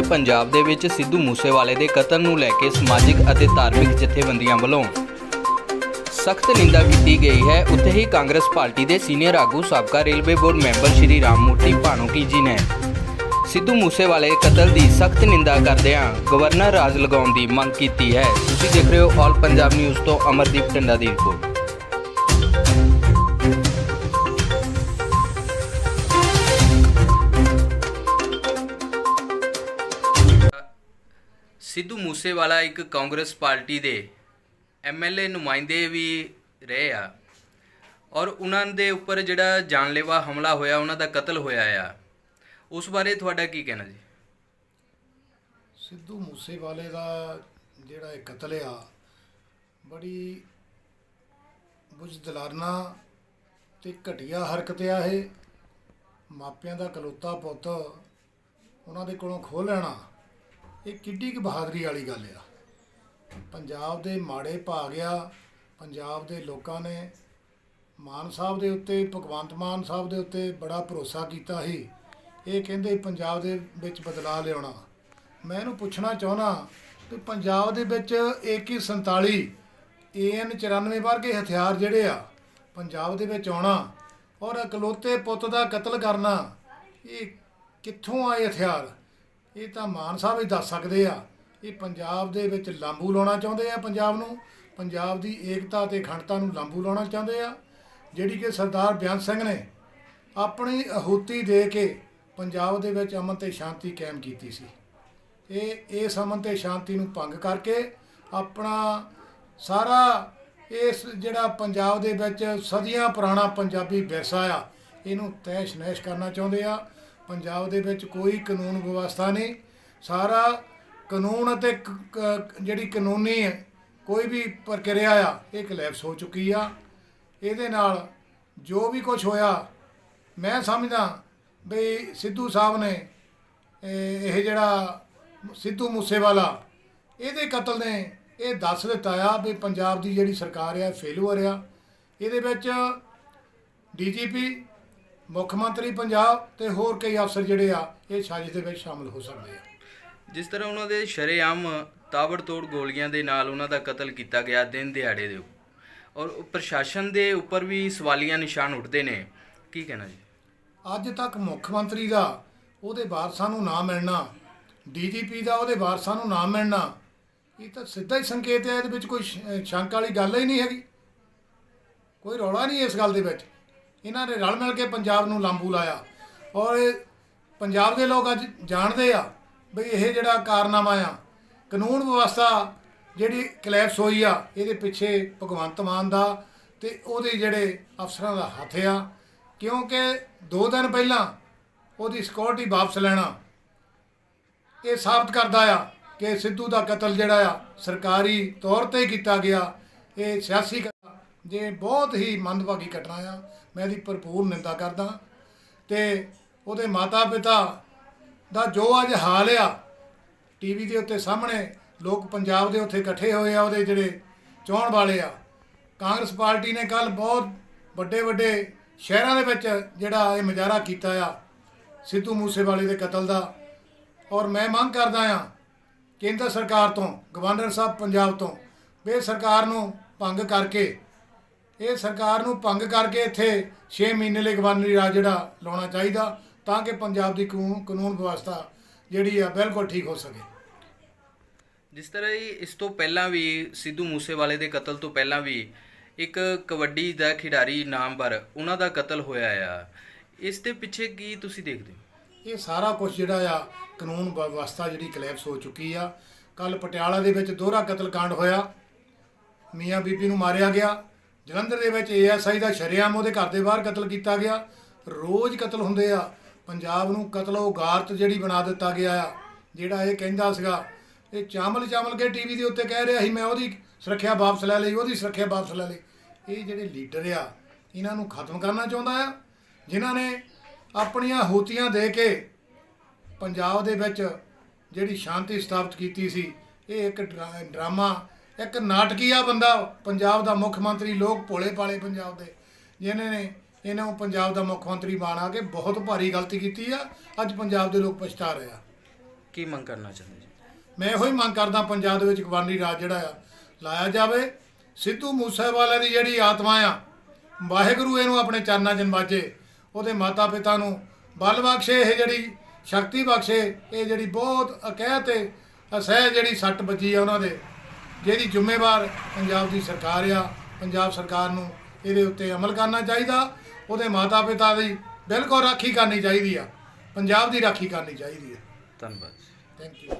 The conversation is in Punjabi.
ਜਿੱਥੇ ਪੰਜਾਬ ਦੇ ਵਿੱਚ ਸਿੱਧੂ ਮੂਸੇਵਾਲੇ ਦੇ ਕਤਲ ਨੂੰ ਲੈ ਕੇ ਸਮਾਜਿਕ ਅਤੇ ਧਾਰਮਿਕ ਜਥੇਬੰਦੀਆਂ ਵੱਲੋਂ ਸਖਤ ਨਿੰਦਾ ਕੀਤੀ ਗਈ ਹੈ। ਉੱਥੇ ਹੀ ਕਾਂਗਰਸ ਪਾਰਟੀ ਦੇ ਸੀਨੀਅਰ ਆਗੂ, ਸਾਬਕਾ railway board member Shri Rammurthy Bhanuki ji ਨੇ ਸਿੱਧੂ ਮੂਸੇਵਾਲੇ ਕਤਲ ਦੀ ਸਖਤ ਨਿੰਦਾ ਕਰਦਿਆਂ ਗਵਰਨਰ ਰਾਜ ਲਗਾਉਣ ਦੀ ਮੰਗ ਕੀਤੀ ਹੈ। ਤੁਸੀਂ ਦੇਖ ਰਹੇ ਹੋ ਆਲ ਪੰਜਾਬ ਨਿਊਜ਼ ਤੋਂ ਅਮਰਦੀਪ ਟੰਡਾ ਦੀ ਰਿਪੋਰਟ। ਸਿੱਧੂ ਮੂਸੇਵਾਲਾ ਇੱਕ ਕਾਂਗਰਸ ਪਾਰਟੀ ਦੇ ਐਮਐਲਏ ਨੁਮਾਇੰਦੇ ਵੀ ਰਹੇ ਆ। ਔਰ ਉਹਨਾਂ ਦੇ ਉੱਪਰ ਜਿਹੜਾ ਜਾਨਲੇਵਾ ਹਮਲਾ ਹੋਇਆ, ਉਹਨਾਂ ਦਾ ਕਤਲ ਹੋਇਆ ਆ। ਉਸ ਬਾਰੇ ਤੁਹਾਡਾ ਕੀ ਕਹਿਣਾ ਜੀ? ਸਿੱਧੂ ਮੂਸੇਵਾਲੇ ਦਾ ਜਿਹੜਾ ਇਹ ਕਤਲ ਆ, ਬੜੀ ਬੁਝਦਲਾਰਨਾ ਤੇ ਘਟੀਆ ਹਰਕਤ ਆ ਇਹ। ਮਾਪਿਆਂ ਦਾ ਕਲੋਤਾ ਪੁੱਤ ਉਹਨਾਂ ਦੇ ਕੋਲੋਂ ਖੋਹ ਲੈਣਾ ਇਹ ਕਿੱਡੀ ਕੁ ਬਹਾਦਰੀ ਵਾਲੀ ਗੱਲ ਆ। ਪੰਜਾਬ ਦੇ ਮਾੜੇ ਭਾ ਗਿਆ ਪੰਜਾਬ ਦੇ ਲੋਕਾਂ ਨੇ ਮਾਨ ਸਾਹਿਬ ਦੇ ਉੱਤੇ, ਭਗਵੰਤ ਮਾਨ ਸਾਹਿਬ ਦੇ ਉੱਤੇ ਬੜਾ ਭਰੋਸਾ ਕੀਤਾ ਸੀ। ਇਹ ਕਹਿੰਦੇ ਪੰਜਾਬ ਦੇ ਵਿੱਚ ਬਦਲਾਅ ਲਿਆਉਣਾ। ਮੈਂ ਇਹਨੂੰ ਪੁੱਛਣਾ ਚਾਹੁੰਦਾ ਕਿ ਪੰਜਾਬ ਦੇ ਵਿੱਚ AK47 AN 94 ਵਰਗੇ ਹਥਿਆਰ ਜਿਹੜੇ ਆ, ਪੰਜਾਬ ਦੇ ਵਿੱਚ ਆਉਣਾ ਔਰ ਇਕਲੌਤੇ ਪੁੱਤ ਦਾ ਕਤਲ ਕਰਨਾ, ਇਹ ਕਿੱਥੋਂ ਆਏ ਹਥਿਆਰ? ਇਹ ਤਾਂ ਮਾਨ ਸਾਹਿਬ ਹੀ ਦੱਸ ਸਕਦੇ ਆ। ਇਹ ਪੰਜਾਬ ਦੇ ਵਿੱਚ ਲਾਂਬੂ ਲਾਉਣਾ ਚਾਹੁੰਦੇ ਆ ਪੰਜਾਬ ਨੂੰ। ਪੰਜਾਬ ਦੀ ਏਕਤਾ ਤੇ ਅਖੰਡਤਾ ਨੂੰ ਲਾਂਬੂ ਲਾਉਣਾ ਚਾਹੁੰਦੇ ਆ। ਜਿਹੜੀ ਕਿ ਸਰਦਾਰ ਬਿਆਨ ਸਿੰਘ ਨੇ ਆਪਣੀ ਆਹੂਤੀ ਦੇ ਕੇ ਪੰਜਾਬ ਦੇ ਵਿੱਚ ਅਮਨ ਤੇ ਸ਼ਾਂਤੀ ਕਾਇਮ ਕੀਤੀ ਸੀ। ਇਹ, ਇਸ ਅਮਨ ਤੇ ਸ਼ਾਂਤੀ ਨੂੰ ਭੰਗ ਕਰਕੇ ਆਪਣਾ ਸਾਰਾ ਇਸ ਜਿਹੜਾ ਪੰਜਾਬ ਦੇ ਵਿੱਚ ਸਦੀਆਂ ਪੁਰਾਣਾ ਪੰਜਾਬੀ ਵਿਰਸਾ ਆ, ਇਹਨੂੰ ਤੈਸ਼ ਨੈਸ਼ ਕਰਨਾ ਚਾਹੁੰਦੇ ਆ। ਪੰਜਾਬ ਦੇ ਵਿੱਚ ਕੋਈ ਕਾਨੂੰਨ ਵਿਵਸਥਾ ਨਹੀਂ। ਸਾਰਾ ਕਾਨੂੰਨ ਅਤੇ ਕ- ਜਿਹੜੀ ਕਾਨੂੰਨੀ ਹੈ, ਕੋਈ ਵੀ ਪ੍ਰਕਿਰਿਆ ਆ, ਇਹ ਕਲੈਪਸ ਹੋ ਚੁੱਕੀ ਆ। ਇਹਦੇ ਨਾਲ ਜੋ ਵੀ ਕੁਝ ਹੋਇਆ, ਮੈਂ ਸਮਝਦਾ ਵੀ ਸਿੱਧੂ ਸਾਹਿਬ ਨੇ, ਇਹ ਇਹ ਜਿਹੜਾ ਸਿੱਧੂ ਮੂਸੇਵਾਲਾ, ਇਹਦੇ ਕਤਲ ਨੇ ਇਹ ਦੱਸ ਦਿੱਤਾ ਆ ਵੀ ਪੰਜਾਬ ਦੀ ਜਿਹੜੀ ਸਰਕਾਰ ਆ ਫੇਲੂਅਰ ਆ। ਇਹਦੇ ਵਿੱਚ ਡੀਜੀਪੀ ਮੁੱਖ ਮੰਤਰੀ ਪੰਜਾਬ ਤੇ ਹੋਰ ਕਈ ਅਫਸਰ ਜਿਹੜੇ ਆ ਇਹ ਸਾਜ਼ਿਸ਼ ਦੇ ਵਿੱਚ ਸ਼ਾਮਲ ਹੋ ਸਕਦੇ ਆ। ਜਿਸ ਤਰ੍ਹਾਂ ਉਹਨਾਂ ਦੇ ਸ਼ਰੇਆਮ ਤਾਬੜਤੋੜ ਗੋਲੀਆਂ ਦੇ ਨਾਲ ਉਹਨਾਂ ਦਾ ਕਤਲ ਕੀਤਾ ਗਿਆ ਦਿਨ ਦਿਹਾੜੇ ਦੇ ਔਰ ਪ੍ਰਸ਼ਾਸਨ ਦੇ ਉੱਪਰ ਵੀ ਸਵਾਲੀਆ ਨਿਸ਼ਾਨ ਉੱਠਦੇ ਨੇ। ਕੀ ਕਹਿਣਾ ਜੀ? ਅੱਜ ਤੱਕ ਮੁੱਖ ਮੰਤਰੀ ਦਾ ਉਹਦੇ ਵਾਰਸਾਂ ਨੂੰ ਨਾ ਮਿਲਣਾ ਡੀਜੀਪੀ ਦਾ ਉਹਦੇ ਵਾਰਸਾਂ ਨੂੰ ਨਾ ਮਿਲਣਾ ਇਹ ਤਾਂ ਸਿੱਧਾ ਹੀ ਸੰਕੇਤ ਹੈ ਇਹਦੇ ਵਿੱਚ ਕੋਈ ਸ਼ੰਕ ਵਾਲੀ ਗੱਲ ਹੀ ਨਹੀਂ ਹੈਗੀ। ਕੋਈ ਰੌਲਾ ਨਹੀਂ ਇਸ ਗੱਲ ਦੇ ਵਿੱਚ। ਇਹਨਾਂ ਨੇ ਰਲ ਮਿਲ ਕੇ ਪੰਜਾਬ ਨੂੰ ਲਾਂਬੂ ਲਾਇਆ। ਔਰ ਇਹ ਪੰਜਾਬ ਦੇ ਲੋਕ ਅੱਜ ਜਾਣਦੇ ਆ ਵੀ ਇਹ ਜਿਹੜਾ ਕਾਰਨਾਮਾ ਆ, ਕਾਨੂੰਨ ਵਿਵਸਥਾ ਜਿਹੜੀ ਕਲੈਪਸ ਹੋਈ ਆ, ਇਹਦੇ ਪਿੱਛੇ ਭਗਵੰਤ ਮਾਨ ਦਾ ਤੇ ਉਹਦੇ ਜਿਹੜੇ ਅਫਸਰਾਂ ਦਾ ਹੱਥ ਆ। ਕਿਉਂਕਿ 2 ਦਿਨ ਪਹਿਲਾਂ ਉਹਦੀ ਸਿਕਿਉਰਿਟੀ ਵਾਪਸ ਲੈਣਾ, ਇਹ ਸਾਬਤ ਕਰਦਾ ਆ ਕਿ ਸਿੱਧੂ ਦਾ ਕਤਲ ਜਿਹੜਾ ਆ, ਸਰਕਾਰੀ ਤੌਰ ਤੇ ਕੀਤਾ ਗਿਆ। ਇਹ ਸਿਆਸੀ ਜੇ ਬਹੁਤ ਹੀ ਮੰਦਭਾਗੀ ਘਟਨਾ ਆ, ਮੈਂ ਇਹਦੀ ਭਰਪੂਰ ਨਿੰਦਾ ਕਰਦਾ ਤੇ ਉਹਦੇ ਮਾਤਾ ਪਿਤਾ ਦਾ ਜੋ ਅੱਜ ਹਾਲ ਆ, ਟੀਵੀ ਦੇ ਉੱਤੇ ਸਾਹਮਣੇ, ਲੋਕ ਪੰਜਾਬ ਦੇ ਉੱਥੇ ਇਕੱਠੇ ਹੋਏ ਆ, ਉਹਦੇ ਜਿਹੜੇ ਚੋਣ ਵਾਲੇ ਆ। ਕਾਂਗਰਸ ਪਾਰਟੀ ਨੇ ਕੱਲ ਬਹੁਤ ਵੱਡੇ ਵੱਡੇ ਸ਼ਹਿਰਾਂ ਦੇ ਵਿੱਚ ਜਿਹੜਾ ਇਹ ਮੁਜ਼ਾਹਰਾ ਕੀਤਾ ਆ, ਸਿੱਧੂ ਮੂਸੇਵਾਲੇ ਦੇ ਕਤਲ ਦਾ। ਔਰ ਮੈਂ ਮੰਗ ਕਰਦਾ ਆ, ਕੇਂਦਰ ਸਰਕਾਰ ਤੋਂ, ਗਵਰਨਰ ਸਾਹਿਬ ਪੰਜਾਬ ਤੋਂ, ਵੀ ਸਰਕਾਰ ਨੂੰ ਭੰਗ ਕਰਕੇ ਇਹ ਸਰਕਾਰ ਨੂੰ ਭੰਗ ਕਰਕੇ ਇੱਥੇ 6 ਮਹੀਨੇ ਲਈ ਗਵਰਨਰੀ ਰਾਜ ਜਿਹੜਾ ਲਾਉਣਾ ਚਾਹੀਦਾ ਤਾਂ ਕਿ ਪੰਜਾਬ ਦੀ ਕਾਨੂੰਨ ਵਿਵਸਥਾ ਜਿਹੜੀ ਆ ਬਿਲਕੁਲ ਠੀਕ ਹੋ ਸਕੇ। ਜਿਸ ਤਰ੍ਹਾਂ ਹੀ ਇਸ ਤੋਂ ਪਹਿਲਾਂ ਵੀ ਸਿੱਧੂ ਮੂਸੇਵਾਲੇ ਦੇ ਕਤਲ ਤੋਂ ਪਹਿਲਾਂ ਵੀ ਇੱਕ ਕਬੱਡੀ ਦਾ ਖਿਡਾਰੀ ਨਾਮਵਰ ਉਹਨਾਂ ਦਾ ਕਤਲ ਹੋਇਆ ਆ। ਇਸ ਦੇ ਪਿੱਛੇ ਕੀ ਤੁਸੀਂ ਦੇਖਦੇ ਹੋ? ਇਹ ਸਾਰਾ ਕੁਝ ਜਿਹੜਾ ਆ ਕਾਨੂੰਨ ਵਿਵਸਥਾ ਜਿਹੜੀ ਕਲੈਪਸ ਹੋ ਚੁੱਕੀ ਆ। ਕੱਲ ਪਟਿਆਲਾ ਦੇ ਵਿੱਚ ਦੋਹਰਾ ਕਤਲकांड ਹੋਇਆ। ਮੀਆਂ ਬੀਬੀ ਨੂੰ ਮਾਰਿਆ ਗਿਆ। ਜਲੰਧਰ ਦੇ ਵਿੱਚ ਏਐਸਆਈ ਦਾ ਸ਼ਰੇਆਮ ਉਹਦੇ ਘਰ ਦੇ ਬਾਹਰ ਕਤਲ ਕੀਤਾ ਗਿਆ। ਰੋਜ਼ ਕਤਲ ਹੁੰਦੇ ਆ। ਪੰਜਾਬ ਨੂੰ ਕਤਲੋ ਗਾਰਤ ਜਿਹੜੀ ਬਣਾ ਦਿੱਤਾ ਗਿਆ ਆ, ਜਿਹੜਾ ਇਹ ਕਹਿੰਦਾ ਸੀਗਾ। ਇਹ ਚਾਮਲ ਚਾਮਲ ਕੇ ਟੀਵੀ ਦੇ ਉੱਤੇ ਕਹਿ ਰਿਹਾ ਸੀ, ਮੈਂ ਉਹਦੀ ਸੁਰੱਖਿਆ ਵਾਪਸ ਲੈ ਲਈ, ਉਹਦੀ ਸੁਰੱਖਿਆ ਵਾਪਸ ਲੈ ਲਈ। ਇਹ ਜਿਹੜੇ ਲੀਡਰ ਆ, ਇਹਨਾਂ ਨੂੰ ਖਤਮ ਕਰਨਾ ਚਾਹੁੰਦਾ ਆ, ਜਿਨ੍ਹਾਂ ਨੇ ਆਪਣੀਆਂ ਹੋਤੀਆਂ ਦੇ ਕੇ ਪੰਜਾਬ ਦੇ ਵਿੱਚ ਜਿਹੜੀ ਸ਼ਾਂਤੀ ਸਥਾਪਿਤ ਕੀਤੀ ਸੀ, ਇਹ ਇੱਕ ਡਰਾ- ਡਰਾਮਾ ਇੱਕ ਨਾਟਕੀਆ ਬੰਦਾ ਪੰਜਾਬ ਦਾ ਮੁੱਖ ਮੰਤਰੀ ਲੋਕ ਭੋਲੇ ਭਾਲੇ ਪੰਜਾਬ ਦੇ। ਜਿਨ੍ਹਾਂ ਨੇ ਇਹਨਾਂ ਨੂੰ ਪੰਜਾਬ ਦਾ ਮੁੱਖ ਮੰਤਰੀ ਬਣਾ ਕੇ ਬਹੁਤ ਭਾਰੀ ਗਲਤੀ ਕੀਤੀ ਆ ਅੱਜ ਪੰਜਾਬ ਦੇ ਲੋਕ ਪਛਤਾ ਰਹੇ ਆ। ਕੀ ਮੰਗ ਕਰਨਾ ਚਾਹੁੰਦੇ ਜੀ? ਮੈਂ ਇਹੋ ਹੀ ਮੰਗ ਕਰਦਾ ਪੰਜਾਬ ਦੇ ਵਿੱਚ ਗਵਾਂਡੀ ਰਾਜ ਜਿਹੜਾ ਆ ਲਾਇਆ ਜਾਵੇ। ਸਿੱਧੂ ਮੂਸੇਵਾਲੇ ਦੀ ਜਿਹੜੀ ਆਤਮਾ ਆ ਵਾਹਿਗੁਰੂ ਇਹਨੂੰ ਆਪਣੇ ਚਰਨਾਂ 'ਚ ਨਵਾਜੇ। ਉਹਦੇ ਮਾਤਾ ਪਿਤਾ ਨੂੰ ਬਲ ਬਖਸ਼ੇ ਇਹ ਜਿਹੜੀ ਸ਼ਕਤੀ ਬਖਸ਼ੇ ਇਹ ਜਿਹੜੀ ਬਹੁਤ ਅਕਹਿ ਤੇ ਅਸਹਿ ਜਿਹੜੀ ਸੱਟ ਵੱਜੀ ਆ ਉਹਨਾਂ ਦੇ। ਜਿਹਦੀ ਜ਼ਿੰਮੇਵਾਰ ਪੰਜਾਬ ਦੀ ਸਰਕਾਰ ਆ ਪੰਜਾਬ ਸਰਕਾਰ ਨੂੰ ਇਹਦੇ ਉੱਤੇ ਅਮਲ ਕਰਨਾ ਚਾਹੀਦਾ ਉਹਦੇ ਮਾਤਾ ਪਿਤਾ ਦੀ ਬਿਲਕੁਲ ਰਾਖੀ ਕਰਨੀ ਚਾਹੀਦੀ ਆ ਪੰਜਾਬ ਦੀ ਰਾਖੀ ਕਰਨੀ ਚਾਹੀਦੀ ਆ। ਧੰਨਵਾਦ ਥੈਂਕ ਯੂ